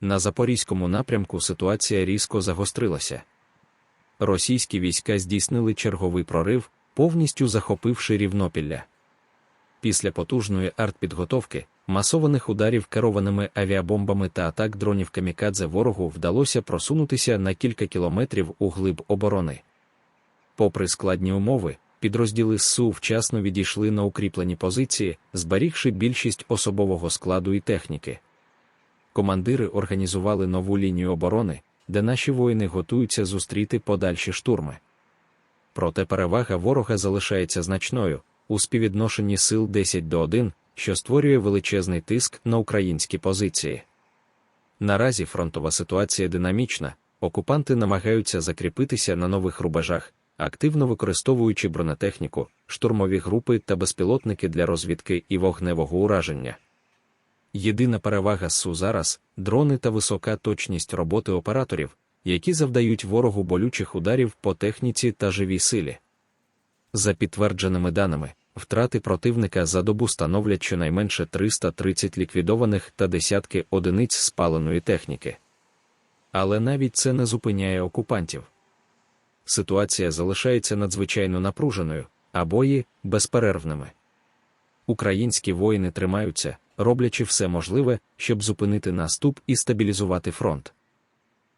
на запорізькому напрямку ситуація різко загострилася. Російські війська здійснили черговий прорив, повністю захопивши Рівнопілля. Після потужної артпідготовки, масованих ударів керованими авіабомбами та атак дронів камікадзе ворогу вдалося просунутися на кілька кілометрів у глиб оборони. Попри складні умови, підрозділи ССУ вчасно відійшли на укріплені позиції, зберігши більшість особового складу і техніки. Командири організували нову лінію оборони, де наші воїни готуються зустріти подальші штурми. Проте перевага ворога залишається значною у співвідношенні сил 10 до 1, що створює величезний тиск на українські позиції. Наразі фронтова ситуація динамічна, окупанти намагаються закріпитися на нових рубежах, активно використовуючи бронетехніку, штурмові групи та безпілотники для розвідки і вогневого ураження. Єдина перевага СУ зараз дрони та висока точність роботи операторів, які завдають ворогу болючих ударів по техніці та живій силі. За підтвердженими даними, втрати противника за добу становлять щонайменше 330 ліквідованих та десятки одиниць спаленої техніки. Але навіть це не зупиняє окупантів. Ситуація залишається надзвичайно напруженою, а бої безперервними. Українські воїни тримаються, роблячи все можливе, щоб зупинити наступ і стабілізувати фронт.